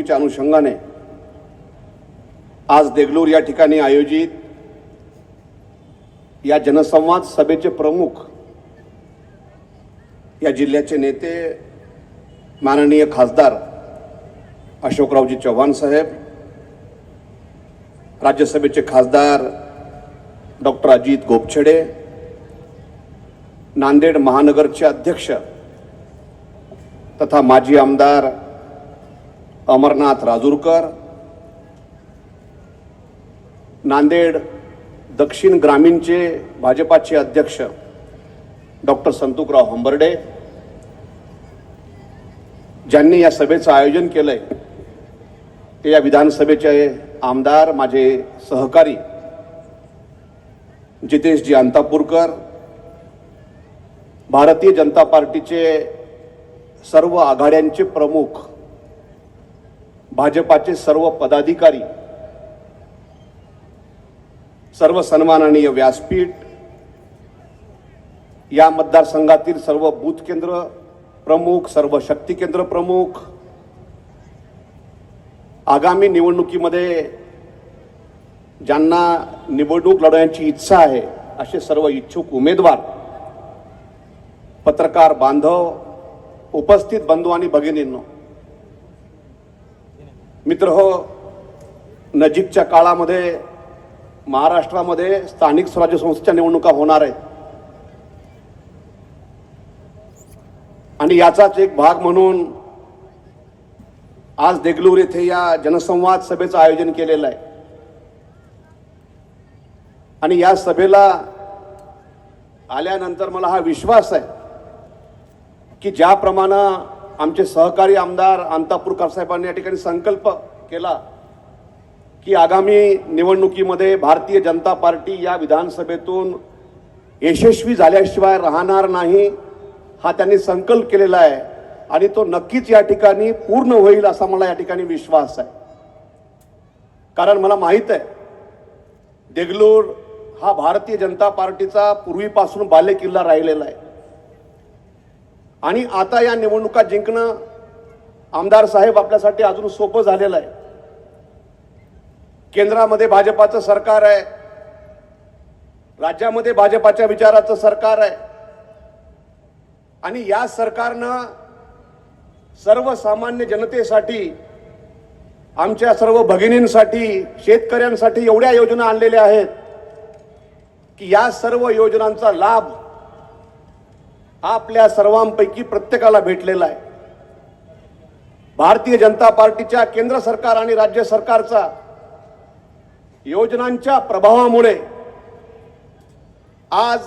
निवडणुकीच्या अनुषंगाने आज देगलूर या ठिकाणी आयोजित या जनसंवाद सभेचे प्रमुख या जिल्ह्याचे नेते माननीय खासदार अशोकरावजी चव्हाण साहेब राज्यसभेचे खासदार डॉक्टर अजित गोपछडे नांदेड महानगरचे अध्यक्ष तथा माजी आमदार अमरनाथ राजूरकर नांदेड दक्षिण ग्रामीणचे भाजपाचे अध्यक्ष डॉक्टर संतुकराव हंबर्डे ज्यांनी या सभेचं आयोजन केलं आहे ते या विधानसभेचे आमदार माझे सहकारी जितेशजी अंतापूरकर भारतीय जनता पार्टीचे सर्व आघाड्यांचे प्रमुख भाजपाचे सर्व पदाधिकारी सर्व सन्माननीय व्यासपीठ या मतदारसंघातील सर्व बूथ केंद्र प्रमुख सर्व शक्ती केंद्र प्रमुख आगामी निवडणुकीमध्ये ज्यांना निवडणूक लढवण्याची इच्छा आहे असे सर्व इच्छुक उमेदवार पत्रकार बांधव उपस्थित बंधू आणि भगिनींनो मित्र हो नजीकच्या काळामध्ये महाराष्ट्रामध्ये स्थानिक स्वराज्य संस्थेच्या निवडणुका होणार आहेत. आणि याचाच एक भाग म्हणून आज देगलूर येथे या जनसंवाद सभेचं आयोजन केलेलं आहे. आणि या सभेला आल्यानंतर मला हा विश्वास आहे की ज्याप्रमाणे आमचे सहकारी आमदार अंतापूरकर साहेबांनी या ठिकाणी संकल्प केला की आगामी निवडणुकीमध्ये भारतीय जनता पार्टी या विधानसभेतून यशस्वी झाल्याशिवाय राहणार नाही हा त्यांनी संकल्प केलेला आहे. आणि तो नक्कीच या ठिकाणी पूर्ण होईल असा मला या ठिकाणी विश्वास आहे. कारण मला माहीत आहे देगलूर हा भारतीय जनता पार्टीचा पूर्वीपासून बालेकिल्ला राहिलेला आहे. आणि आता या निवडणुका जिंकणं आमदार साहेब आपल्यासाठी अजून सोपं झालेलं आहे. केंद्रामध्ये भाजपाचं सरकार आहे. राज्यामध्ये भाजपाच्या विचाराचं सरकार आहे. आणि या सरकारनं सर्वसामान्य जनतेसाठी आमच्या सर्व भगिनींसाठी शेतकऱ्यांसाठी एवढ्या योजना आणलेल्या आहेत की या सर्व योजनांचा लाभ आपल्या सर्वांपैकी प्रत्येकाला भेटलेला आहे. भारतीय जनता पार्टीच्या केंद्र सरकार आणि राज्य सरकारचा योजनांच्या प्रभावामुळे आज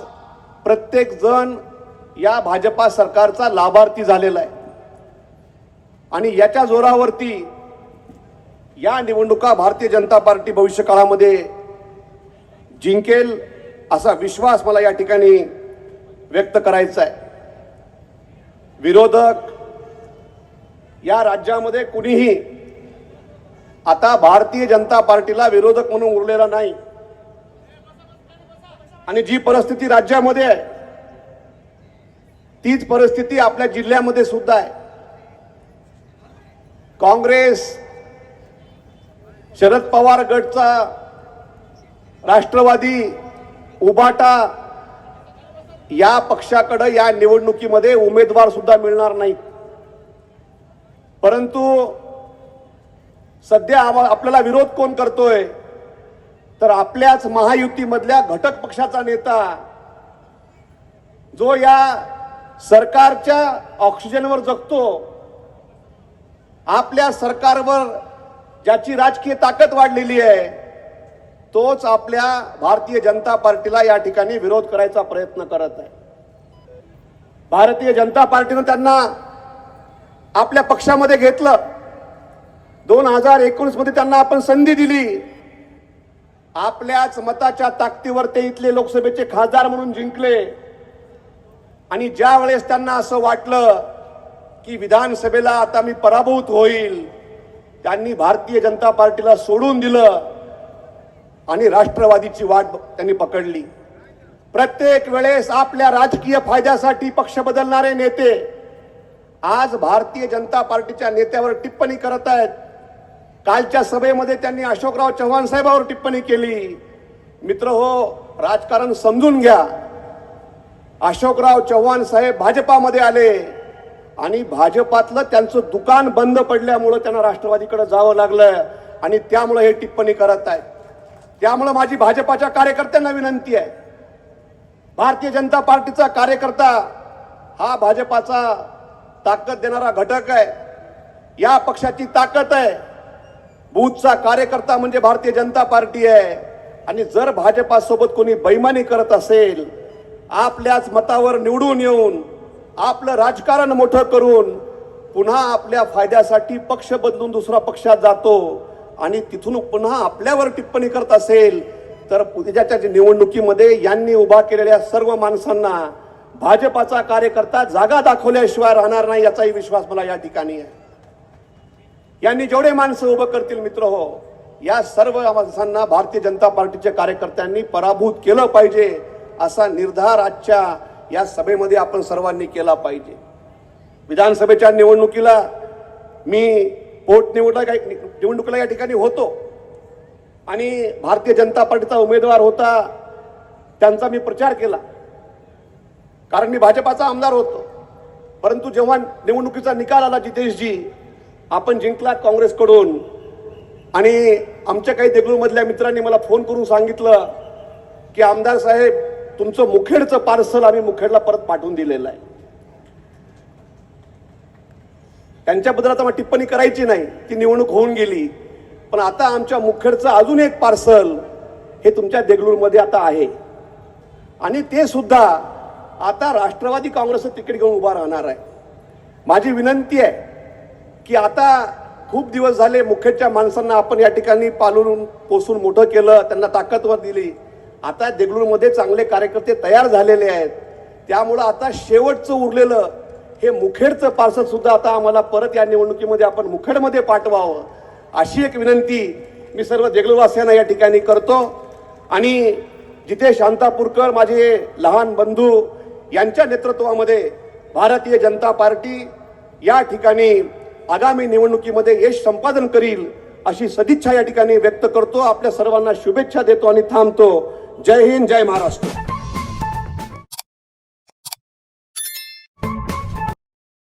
प्रत्येक जण या भाजपा सरकारचा लाभार्थी झालेला आहे. आणि याच्या जोरावरती या निवडणुका भारतीय जनता पार्टी भविष्य काळामध्ये जिंकेल असा विश्वास मला या ठिकाणी व्यक्त करायचा आहे. विरोधक या राज्यामध्ये कुणीही आता भारतीय जनता पार्टीला विरोधक म्हणून उरलेला नाही. आणि जी परिस्थिती राज्यामध्ये आहे तीच परिस्थिती आपल्या जिल्ह्यामध्ये सुद्धा आहे. काँग्रेस शरद पवार गटचा राष्ट्रवादी उबाटा या पक्षाकडं या निवडणुकीमध्ये उमेदवार सुद्धा मिळणार नाही. परंतु सध्या आम्हा- आपल्याला विरोध कोण करतोय? तर आपल्याच महायुतीमधल्या घटक पक्षाचा नेता जो या सरकारच्या ऑक्सिजनवर जगतो आपल्या सरकारवर ज्याची राजकीय ताकद वाढलेली आहे तोच आपल्या भारतीय जनता पार्टीला या ठिकाणी विरोध करायचा प्रयत्न करत आहे. भारतीय जनता पार्टीनं त्यांना आपल्या पक्षामध्ये घेतलं. दोन हजार एकोणीसमध्ये त्यांना आपण संधी दिली. आपल्याच मताच्या ताकदीवर ते इथले लोकसभेचे खासदार म्हणून जिंकले. आणि ज्या वेळेस त्यांना असं वाटलं की विधानसभेला आता मी पराभूत होईल त्यांनी भारतीय जनता पार्टीला सोडून दिलं. आणि राष्ट्रवादीची वाट त्यांनी पकडली. प्रत्येक वेळेस आपल्या राजकीय फायद्यासाठी पक्ष बदलणारे नेते आज भारतीय जनता पार्टीच्या नेत्यावर टिप्पणी करत आहेत. कालच्या सभेमध्ये त्यांनी अशोकराव चव्हाण साहेबावर टिप्पणी केली. मित्र हो राजकारण समजून घ्या. अशोकराव चव्हाण साहेब भाजपामध्ये आले आणि भाजपातलं त्यांचं दुकान बंद पडल्यामुळं त्यांना राष्ट्रवादीकडे जावं लागलं आणि त्यामुळं हे टिप्पणी करत आहेत. त्यामुळं माझी भाजपाच्या कार्यकर्त्यांना विनंती आहे. भारतीय जनता पार्टीचा कार्यकर्ता हा भाजपाचा ताकद देणारा घटक आहे. या पक्षाची ताकद आहे. बूथचा कार्यकर्ता म्हणजे भारतीय जनता पार्टी आहे. आणि जर भाजपासोबत कोणी बैमानी करत असेल आपल्याच मतावर निवडून येऊन आपलं राजकारण मोठं करून पुन्हा आपल्या फायद्यासाठी पक्ष बदलून दुसरा पक्षात जातो आणि तिथून पुन्हा आपल्यावर टिप्पणी करत असेल तर उद्याच्या निवडणुकीमध्ये यांनी उभा केलेल्या सर्व माणसांना भाजपाचा कार्यकर्ता जागा दाखवल्याशिवाय राहणार नाही याचाही विश्वास मला या ठिकाणी आहे. यांनी जेवढे माणसं उभं करतील मित्र हो या सर्व माणसांना भारतीय जनता पार्टीच्या कार्यकर्त्यांनी पराभूत केलं पाहिजे असा निर्धार आजच्या या सभेमध्ये आपण सर्वांनी केला पाहिजे. विधानसभेच्या निवडणुकीला मी पोटनिवडणुका निवडणुकीला या ठिकाणी होतो. आणि भारतीय जनता पार्टीचा उमेदवार होता त्यांचा मी प्रचार केला. कारण मी भाजपाचा आमदार होतो. परंतु जेव्हा निवडणुकीचा निकाल आला जितेशजी आपण जिंकलात काँग्रेसकडून. आणि आमच्या काही देगलूरमधल्या मित्रांनी मला फोन करून सांगितलं की आमदार साहेब तुमचं मुखेडचं पार्सल आम्ही मुखेडला परत पाठवून दिलेलं आहे. त्यांच्याबद्दल आता मला टिप्पणी करायची नाही. ती निवडणूक होऊन गेली. पण आता आमच्या मुखेडचं अजून एक पार्सल हे तुमच्या देगलूरमध्ये आता आहे. आणि ते सुद्धा आता राष्ट्रवादी काँग्रेसचं तिकीट घेऊन उभा राहणार आहे. माझी विनंती आहे की आता खूप दिवस झाले मुखेडच्या माणसांना आपण या ठिकाणी पालून पोसून मोठं केलं त्यांना ताकदवर दिली. आता देगलूरमध्ये चांगले कार्यकर्ते तयार झालेले आहेत. त्यामुळं आता शेवटचं उरलेलं हे मुखेडचं पार्सल सुद्धा आता आम्हाला परत या निवडणुकीमध्ये आपण मुखेडमध्ये पाठवावं अशी एक विनंती मी सर्व देगलूरवासियांना या ठिकाणी करतो. आणि जिथे शांतापूरकर माझे लहान बंधू यांच्या नेतृत्वामध्ये भारतीय जनता पार्टी या ठिकाणी आगामी निवडणुकीमध्ये यश संपादन करील अशी सदिच्छा या ठिकाणी व्यक्त करतो. आपल्या सर्वांना शुभेच्छा देतो आणि थांबतो. जय हिंद जय महाराष्ट्र.